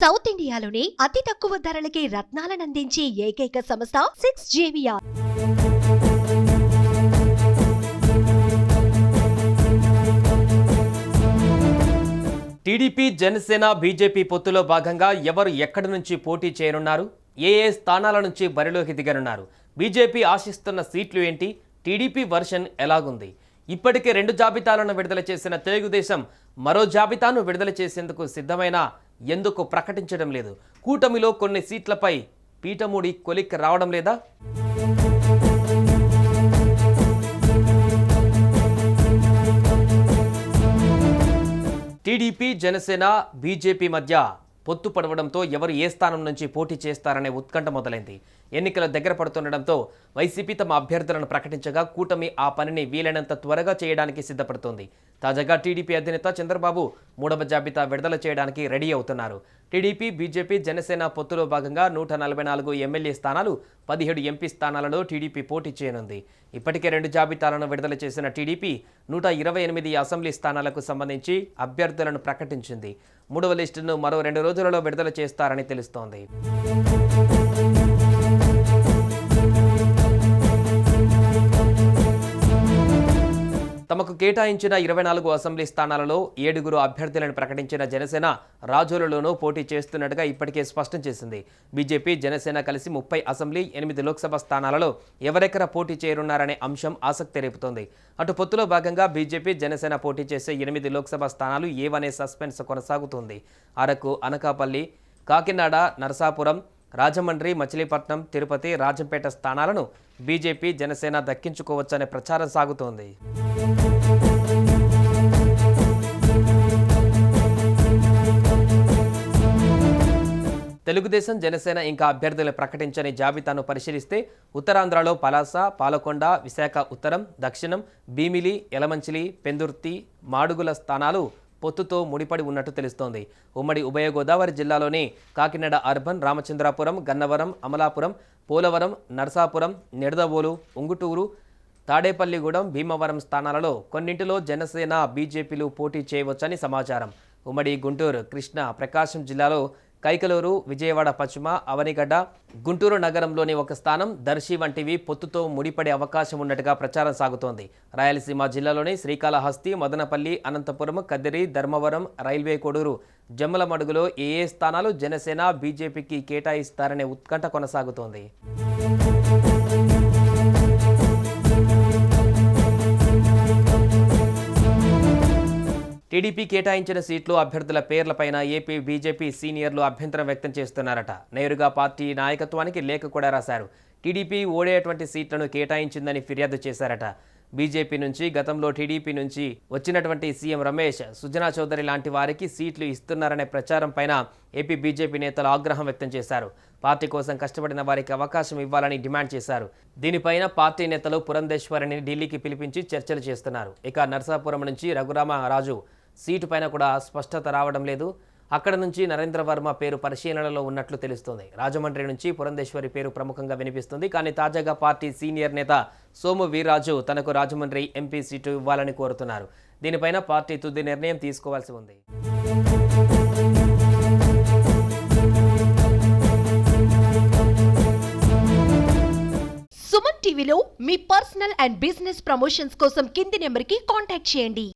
South ఇండియాలోని అతి తక్కువ ధరలకి రత్నాలనందించే ఏకైక సంస్థ సిక్స్ జేవియా టీడీపీ జనసేన బీజేపీ పొత్తులో భాగంగా ఎవరు ఎక్కడి నుంచి పోటీ చేయనున్నారు? ఏ ఏ స్థానాల నుంచి బరిలోకి దిగనున్నారు? బీజేపీ ఆశిస్తున్న సీట్లు ఏంటి? టీడీపీ వర్షన్ ఎలాగుంది? ఇప్పటికే రెండు జాబితాలను విడుదల చేసిన తెలుగుదేశం మరో జాబితాను విడుదల చేసేందుకు సిద్ధమైన ఎందుకు ప్రకటించడం లేదు? కూటమిలో కొన్ని సీట్లపై పీఠముడి కొలిక్కి రావడం లేదా? టీడీపీ జనసేన బీజేపీ మధ్య పొత్తు పడవడంతో ఎవరు ఏ స్థానం నుంచి పోటీ చేస్తారనే ఉత్కంఠ మొదలైంది. ఎన్నికల దగ్గర పడుతుండటంతో వైసీపీ తమ అభ్యర్థులను ప్రకటించగా కూటమి ఆ పనిని వీలైనంత త్వరగా చేయడానికి సిద్ధపడుతోంది. తాజాగా టీడీపీ అధినేత చంద్రబాబు మూడవ జాబితా విడుదల చేయడానికి రెడీ అవుతున్నారు. టీడీపీ బీజేపీ జనసేన పొత్తులో భాగంగా నూట నలభై నాలుగు ఎమ్మెల్యే స్థానాలు పదిహేడు ఎంపీ స్థానాలలో టీడీపీ పోటీ చేయనుంది. ఇప్పటికే రెండు జాబితాలను విడుదల చేసిన టీడీపీ నూట ఇరవై ఎనిమిది అసెంబ్లీ స్థానాలకు సంబంధించి అభ్యర్థులను ప్రకటించింది. మూడవ లిస్టును మరో రెండు రోజులలో విడుదల చేస్తారని తెలుస్తోంది. తమకు కేటాయించిన ఇరవై నాలుగు అసెంబ్లీ స్థానాలలో ఏడుగురు అభ్యర్థులను ప్రకటించిన జనసేన రాజోలులోనూ పోటీ చేస్తున్నట్టుగా ఇప్పటికే స్పష్టం చేసింది. బీజేపీ జనసేన కలిసి ముప్పై అసెంబ్లీ ఎనిమిది లోక్సభ స్థానాలలో ఎవరెక్కడ పోటీ చేయనున్నారనే అంశం ఆసక్తి రేపుతోంది. అటు పొత్తులో భాగంగా బీజేపీ జనసేన పోటీ చేసే ఎనిమిది లోక్సభ స్థానాలు ఏవనే సస్పెన్స్ కొనసాగుతుంది. అరకు అనకాపల్లి కాకినాడ నరసాపురం రాజమండ్రి మచిలీపట్నం తిరుపతి రాజంపేట స్థానాలను బీజేపీ జనసేన దక్కించుకోవచ్చనే ప్రచారం సాగుతోంది. తెలుగుదేశం జనసేన ఇంకా అభ్యర్థులు ప్రకటించని జాబితాను పరిశీలిస్తే ఉత్తరాంధ్రలో పలాస పాలకొండ విశాఖ ఉత్తరం దక్షిణం భీమిలి ఎలమంచిలి పెందుర్తి మాడుగుల స్థానాలు పొత్తుతో ముడిపడి ఉన్నట్టు తెలుస్తోంది. ఉమ్మడి ఉభయ గోదావరి జిల్లాలోని కాకినాడ అర్బన్ రామచంద్రాపురం గన్నవరం అమలాపురం పోలవరం నరసాపురం నిడదవోలు ఉంగుటూరు తాడేపల్లిగూడెం భీమవరం స్థానాలలో కొన్నింటిలో జనసేన బీజేపీలు పోటీ చేయవచ్చని సమాచారం. ఉమ్మడి గుంటూరు కృష్ణా ప్రకాశం జిల్లాలో కైకలూరు విజయవాడ పశ్చిమ అవనిగడ్డ గుంటూరు నగరంలోని ఒక స్థానం దర్శి వంటివి పొత్తుతో ముడిపడే అవకాశం ఉన్నట్టుగా ప్రచారం సాగుతోంది. రాయలసీమ జిల్లాలోని శ్రీకాళహస్తి మదనపల్లి అనంతపురం కదిరి ధర్మవరం రైల్వే కొడూరు జమ్మలమడుగులో ఏ ఏ స్థానాలు జనసేన బీజేపీకి కేటాయిస్తారనే ఉత్కంఠ కొనసాగుతోంది. టీడీపీ కేటాయించిన సీట్లు అభ్యర్థుల పేర్లపైన ఏపీ బీజేపీ సీనియర్లు అభ్యంతరం వ్యక్తం చేస్తున్నారట. నేరుగా పార్టీ నాయకత్వానికి లేఖ కూడా రాశారు. టీడీపీ ఓడేటువంటి సీట్లను కేటాయించిందని ఫిర్యాదు చేశారట. బీజేపీ నుంచి గతంలో టీడీపీ నుంచి వచ్చినటువంటి సీఎం రమేష్ సుజనా చౌదరి లాంటి వారికి సీట్లు ఇస్తున్నారనే ప్రచారం పైన ఏపీ బీజేపీ నేతలు ఆగ్రహం వ్యక్తం చేశారు. పార్టీ కోసం కష్టపడిన వారికి అవకాశం ఇవ్వాలని డిమాండ్ చేశారు. దీనిపైన పార్టీ నేతలు పురంధేశ్వరిని ఢిల్లీకి పిలిపించి చర్చలు చేస్తున్నారు. ఇక నర్సాపురం నుంచి రఘురామరాజు సీటు పైన కూడా స్పష్టత రావడం లేదు. అక్కడ నుంచి నరేంద్ర వర్మ పేరు పరిశీలనలో ఉన్నట్లు తెలుస్తోంది. రాజమండ్రి నుంచి పురంధేశ్వరి పేరు ప్రముఖంగా వినిపిస్తుంది. కానీ తాజాగా పార్టీ సీనియర్ నేత సోము వీర్రాజు తనకు రాజమండ్రి ఎంపీ సీటు ఇవ్వాలని కోరుతున్నారు. దీనిపైన పార్టీ తుది నిర్ణయం తీసుకోవాల్సి ఉంది. సుమన్ టీవీలో మీ పర్సనల్ అండ్ బిజినెస్ ప్రమోషన్స్ కోసం కింది నెంబర్కి కాంటాక్ట్ చేయండి.